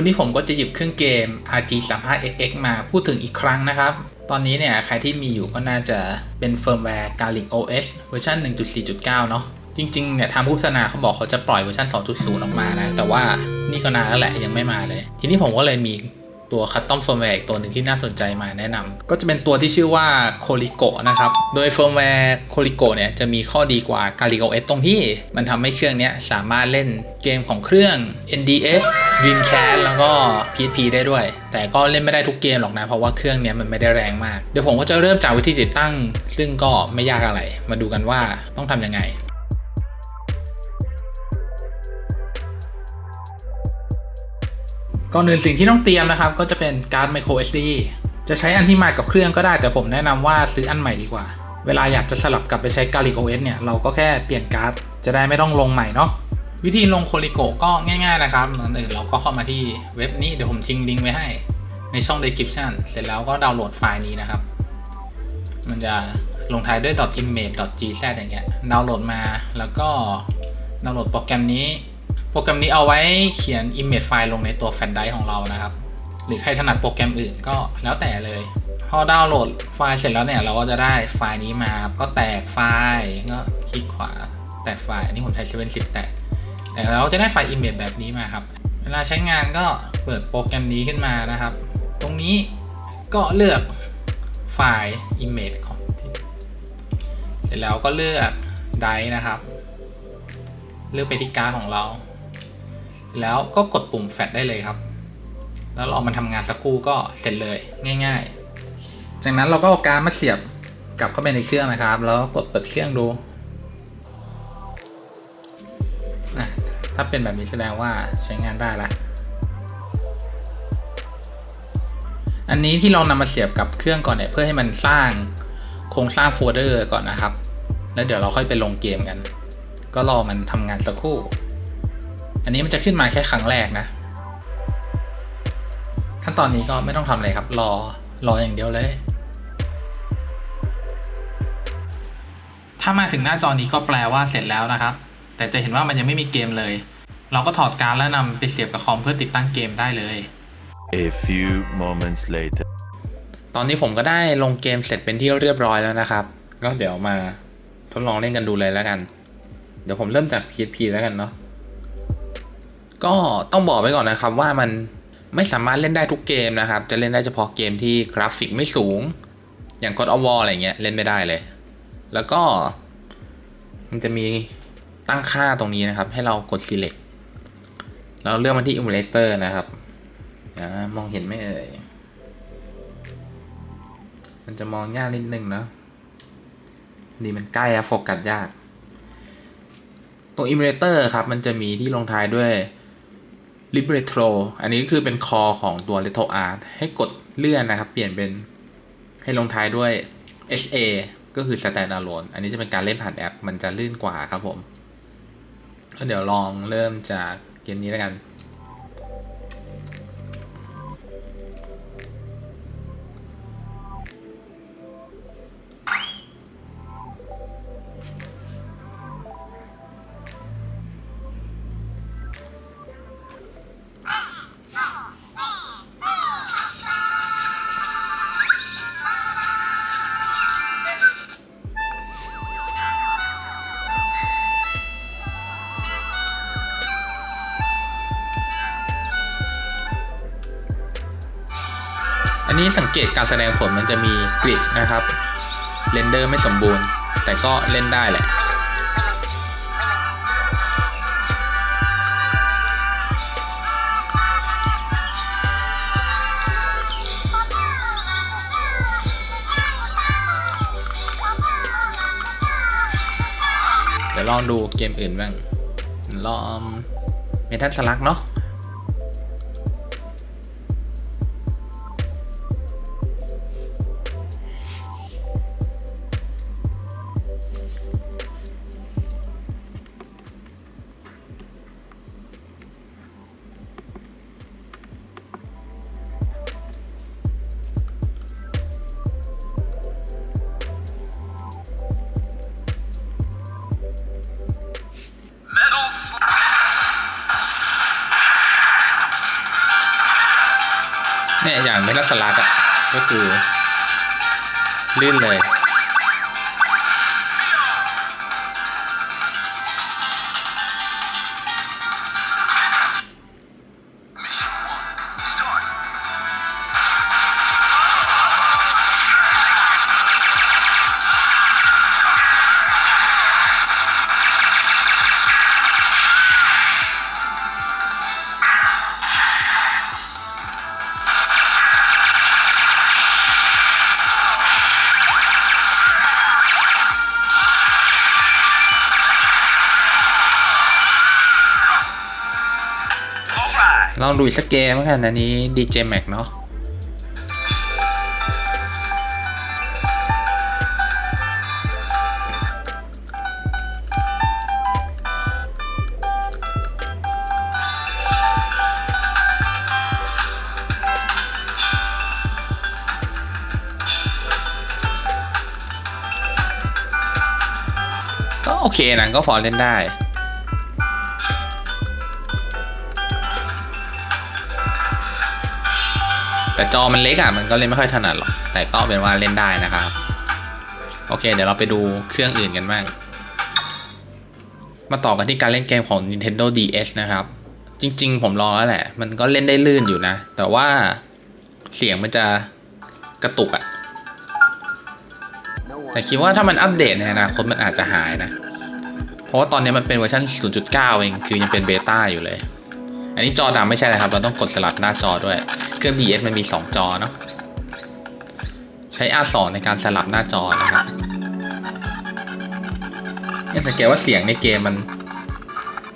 วันนี้ผมก็จะหยิบเครื่องเกม RG 3 5 XX มาพูดถึงอีกครั้งนะครับ ตอนนี้เนี่ยใครที่มีอยู่ก็น่าจะเป็นเฟิร์มแวร์ Garlic OS เวอร์ชัน1.4.9 เนาะจริงๆเนี่ยทางผู้พัฒนาเขาบอกเขาจะปล่อยเวอร์ชัน2.0 ออกมานะ แต่ว่านี่ก็นานแล้วแหละยังไม่มาเลย ทีนี้ผมก็เลยมี ตัวคัสตอมเฟิร์มแวร์อีกตัวหนึ่งที่น่าสนใจมาแนะนำก็จะเป็นตัวที่ชื่อว่า Colico นะครับ โดยเฟิร์มแวร์ Colico เนี่ยจะมีข้อดีกว่า Garlic OS ตรงที่มันทำให้เครื่องนี้สามารถเล่นเกมของเครื่อง NDS Dreamcast แล้วก็ PSP ได้ด้วย แต่ก็เล่นไม่ได้ทุกเกมหรอกนะ เพราะว่าเครื่องนี้มันไม่ได้แรงมาก เดี๋ยวผมก็จะเริ่มจากวิธีติดตั้ง ซึ่งก็ไม่ยากอะไร มาดูกันว่าต้องทำยังไง ก่อนอื่นสิ่งที่ต้องเตรียมนะครับ ก็จะเป็นการ์ด micro SD จะใช้อันที่มากับเครื่องก็ได้ แต่ผมแนะนำว่าซื้ออันใหม่ดีกว่า เวลาอยากจะสลับกลับไปใช้ Garlic OS เนี่ยเราก็แค่เปลี่ยนการ์ดจะได้ไม่ต้องลงใหม่เนาะวิธีลงโคลิโกก็ง่ายๆนะครับก่อนอื่นเราก็เข้ามาที่เว็บนี้เดี๋ยวผมทิ้งลิงก์ไว้ให้ ในช่อง description เสร็จแล้วก็ดาวน์โหลดไฟล์นี้นะครับ มันจะลงท้ายด้วย .image.gz อย่างเงี้ยดาวน์โหลดมาแล้วก็ดาวน์โหลดโปรแกรมนี้ โปรแกรมนี้เอาไว้เขียน image ไฟล์ลงในตัวแฟลชไดรฟ์ของเรานะครับ หรือใครถนัดโปรแกรมอื่นก็แล้วแต่เลย พอดาวน์โหลดไฟล์เสร็จแล้วเนี่ยเราก็จะได้ไฟล์นี้มาครับก็แตกไฟล์ก็คลิกขวาแตกไฟล์อันนี้ผมใช้เซเว่นสิบแตกแต่เราจะได้ไฟล์ image แบบนี้มาครับ เวลาใช้งานก็เปิดโปรแกรมนี้ขึ้นมานะครับ ตรงนี้ก็เลือกไฟล์ image ของเสร็จแล้วก็เลือกไดนะครับ เลือกไปที่การ์ดของเรา แล้วก็กดปุ่มแฟลชได้เลยครับ แล้วรอมันทำงานสักครู่ก็เสร็จเลยง่าย ๆ จากนั้นเราก็เอาการมาเสียบกลับเข้าไปในเครื่องนะครับ แล้วกดเปิดเครื่องดูถ้าเป็นแบบนี้แสดงว่าใช้งานได้ล้วอันนี้ที่เรานำมาเสียบกับเครื่องก่อนเนี่ยเพื่อให้มันสร้างโครงสร้างโฟลเดอร์ก่อนนะครับ แล้วเดี๋ยวเราค่อยไปลงเกมกัน ก็รอมันทำงานสักครู่ อันนี้มันจะขึ้นมาแค่ครั้งแรกนะ ขั้นตอนนี้ก็ไม่ต้องทำอะไรครับ รอรออย่างเดียวเลย ถ้ามาถึงหน้าจอนี้ก็แปลว่าเสร็จแล้วนะครับ แต่จะเห็นว่ามันยังไม่มีเกมเลย เราก็ถอดการดแล้วนำไปเสียบกับคอมเพื่อติดตั้งเกมได้เลย A few moments later. ตอนนี้ผมก็ได้ลงเกมเสร็จเป็นที่เรียบร้อยแล้วนะครับ ก็เดี๋ยวมาทดลองเล่นกันดูเลยแล้วกัน เดี๋ยวผมเริ่มจาก PSP แล้วกันเนาะ ก็ต้องบอกไว้ก่อนนะครับว่ามันไม่สามารถเล่นได้ทุกเกมนะครับ จะเล่นได้เฉพาะเกมที่กราฟิกไม่สูง อย่าง God of War อะไรเงี้ยเล่นไม่ได้เลย แล้วก็ มันจะมีตั้งค่าตรงนี้นะครับ ให้เรากด select แล้วเลือกมาที่ emulator นะครับอ่ามองเห็นไหมเอ่ย มันจะมองยากนิดนึงเนาะนี่มันใกล้อะโฟกัสยากตรง emulator ครับ มันจะมีที่ลงท้ายด้วย libretro อันนี้ก็คือเป็นคอของตัว retro art ให้กดเลื่อนนะครับ เปลี่ยนเป็นให้ลงท้ายด้วย ha ก็คือ standalone อันนี้จะเป็นการเล่นผ่านแอป มันจะลื่นกว่าครับผมก็เดี๋ยวลองเริ่มจากเกมนี้แล้วกัน สังเกตการแสดงผลมันจะมีกริดนะครับเรนเดอร์ไม่สมบูรณ์ แต่ก็เล่นได้แหละเดี๋ยวลองดูเกมอื่นบ้างลองเมทัลสลักเนาะ เนี่ยอย่างไม่ลัสลัดอะก็คือลื่นเลย องดูอีกสักเกมแล้วกันอันนี้ DJ Mac เนาะก็โอเคนะก็พอเล่นได้ แต่จอมันเล็กอะมันก็เล่นไม่ค่อยถนัดหรอกแต่ก็เป็นว่าเล่นได้นะครับ โอเค เดี๋ยวเราไปดูเครื่องอื่นกันบ้างมาต่อกันที่การเล่นเกมของ Nintendo DS นะครับ จริง ๆ ผมลองแล้วแหละ มันก็เล่นได้ลื่นอยู่นะ แต่ว่าเสียงมันจะกระตุกอะแต่คิดว่าถ้ามันอัปเดตในอนาคตมันอาจจะหายนะ เพราะว่าตอนนี้มันเป็นเวอร์ชัน0.9 เอง คือยังเป็นเบต้าอยู่เลย อันนี้จอดำไม่ใช่เลยครับ เราต้องกดสลับหน้าจอด้วย เครื่อง DS มันมี 2 จอเนาะ ใช้ R2 ในการสลับหน้าจอนะครับเนี่ยสังเกตว่าเสียงในเกมมัน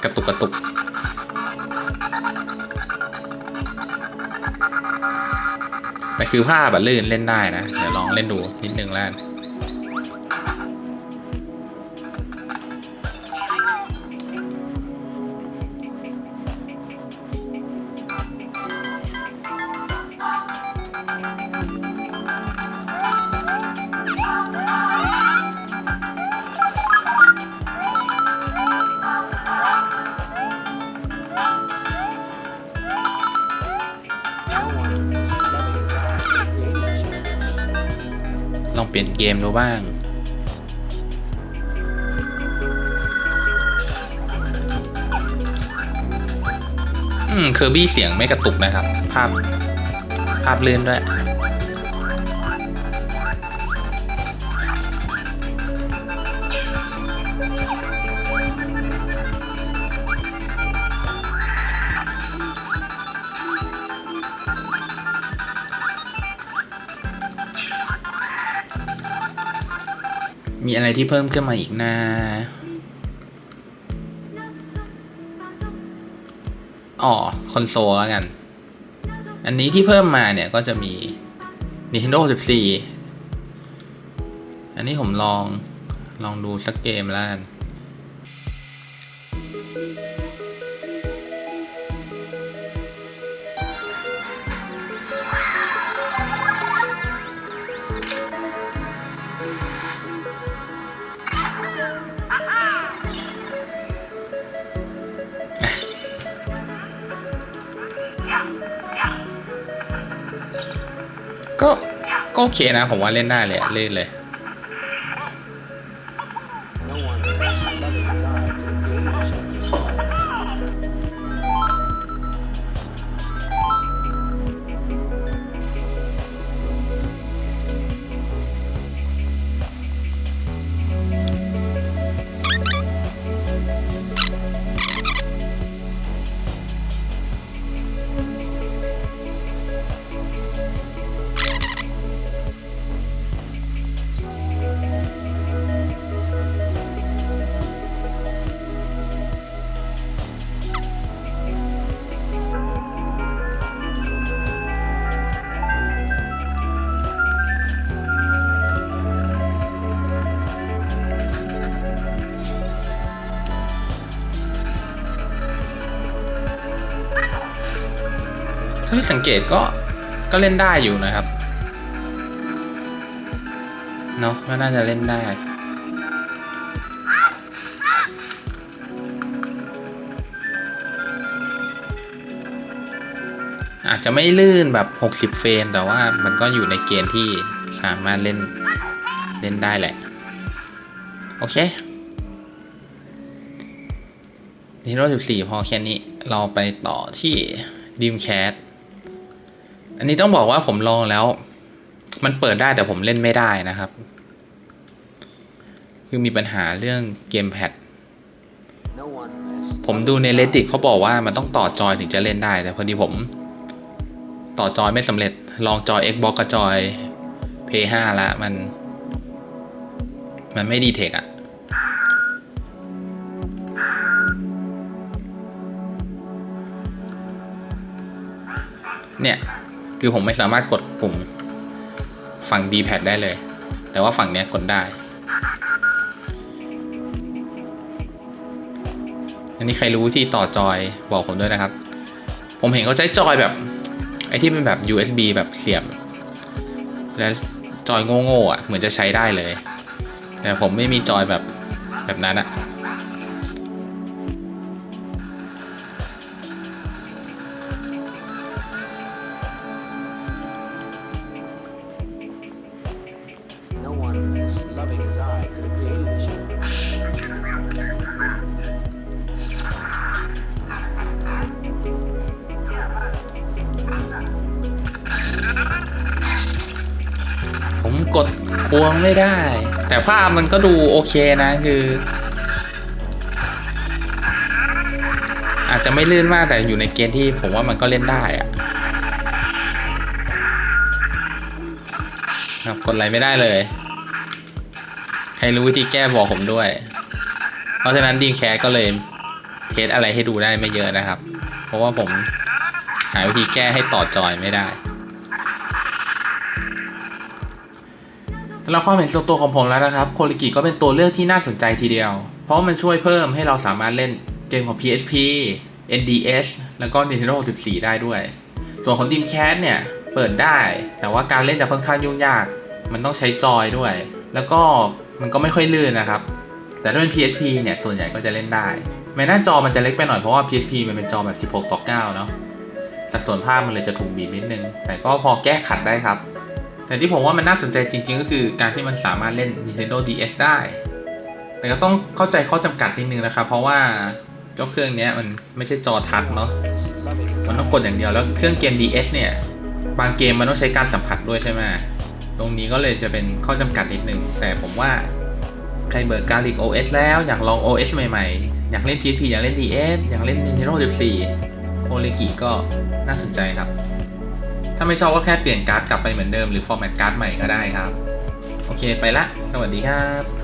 กระตุกกระตุก แต่คือภาพแบบลื่นเล่นได้นะ เดี๋ยวลองเล่นดูนิดนึงแล้ว องเปลี่ยนเกมดูบ้าง อืมเคอร์บี้เสียงไม่กระตุกนะครับ ภาพ ภาพเลื่นด้วย มีอะไรที่เพิ่มขึ้นมาอีกนะอ๋อคอนโซลแล้วกัน อันนี้ที่เพิ่มมาเนี่ยก็จะมี Nintendo 64 อันนี้ผมลองลองดูสักเกมแล้วกัน ก็โอเคนะ ผมว่าเล่นได้เลยเล่นเลย ที่สังเกตก็ก็เล่นได้อยู่นะครับเนาะก็น่าจะเล่นได้ อาจจะไม่ลื่นแบบ 60 เฟรม แต่ว่ามันก็อยู่ในเกณฑ์ที่สามารถเล่นเล่นได้แหละ โอเคนีโร่14 พอแค่นี้ เราไปต่อที่ Dreamcast อันนี้ต้องบอกว่าผมลองแล้ว มันเปิดได้แต่ผมเล่นไม่ได้นะครับ คือมีปัญหาเรื่องเกมแพดผมดูใน reddit เขาบอกว่ามันต้องต่อจอยถึงจะเล่นได้ แต่พอดีผม ต่อจอยไม่สำเร็จ ลองจอย Xbox กับจอย P5 ละมัน มันไม่ดีเทคอะเนี่ย คือผมไม่สามารถกดปุ่มฝั่ง D-pad ได้เลย แต่ว่าฝั่งเนี้ยกดได้ อันนี้ใครรู้วิธีต่อจอยบอกผมด้วยนะครับ ผมเห็นเขาใช้จอยแบบไอ้ที่เป็นแบบ USB แบบเสียบ แล้วจอยโง่ๆอะเหมือนจะใช้ได้เลย แต่ผมไม่มีจอยแบบแบบนั้นอะ ดควงไม่ได้ แต่ภาพมันก็ดูโอเคนะคือ อาจจะไม่ลื่นมากแต่อยู่ในเกณฑ์ที่ผมว่ามันก็เล่นได้อะครับกดอะไรไม่ได้เลย ใครรู้วิธีแก้บอกผมด้วย เพราะฉะนั้นดีแคสก็เลยเทสอะไรให้ดูได้ไม่เยอะนะครับ เพราะว่าผมหาวิธีแก้ให้ต่อจอยไม่ได้ สำหรับความเห็นส่วนตัวของผมแล้วนะครับโคลิกิก็เป็นตัวเลือกที่น่าสนใจทีเดียว เพราะมันช่วยเพิ่มให้เราสามารถเล่นเกมของ PSP NDS แล้วก็ Nintendo 64 ได้ด้วย ส่วนของ Dreamcast เนี่ย เปิดได้ แต่ว่าการเล่นจะค่อนข้างยุ่งยาก มันต้องใช้จอยด้วย แล้วก็มันก็ไม่ค่อยลื่นนะครับ แต่ถ้าเป็น PSP เนี่ย ส่วนใหญ่ก็จะเล่นได้ แม้หน้าจอมันจะเล็กไปหน่อย เพราะว่า PSP มันเป็นจอแบบ 16 ต่อ 9 เนาะสัดส่วนภาพมันเลยจะถูกบีบนิดนึง แต่ก็พอแก้ขัดได้ครับ แต่ที่ผมว่ามันน่าสนใจจริง ๆ ก็คือการที่มันสามารถเล่น Nintendo DS ได้ แต่ก็ต้องเข้าใจข้อจำกัดนิดนึงนะครับ เพราะว่าเจ้าเครื่องนี้มันไม่ใช่จอทัชเนาะ มันต้องกดอย่างเดียวแล้วเครื่องเกม DS เนี่ย บางเกมมันต้องใช้การสัมผัสด้วยใช่ไหมตรงนี้ก็เลยจะเป็นข้อจำกัดนิดนึง แต่ผมว่าใครเบิร์กการิก OS แล้วอยากลอง OS ใหม่ๆ อยากเล่น PSP อยากเล่น DS อยากเล่น Nintendo 14โอเลกิก็น่าสนใจครับ ถ้าไม่ชอบก็แค่เปลี่ยนการ์ดกลับไปเหมือนเดิมหรือฟอร์แมตการ์ดใหม่ก็ได้ครับ โอเคไปละ สวัสดีครับ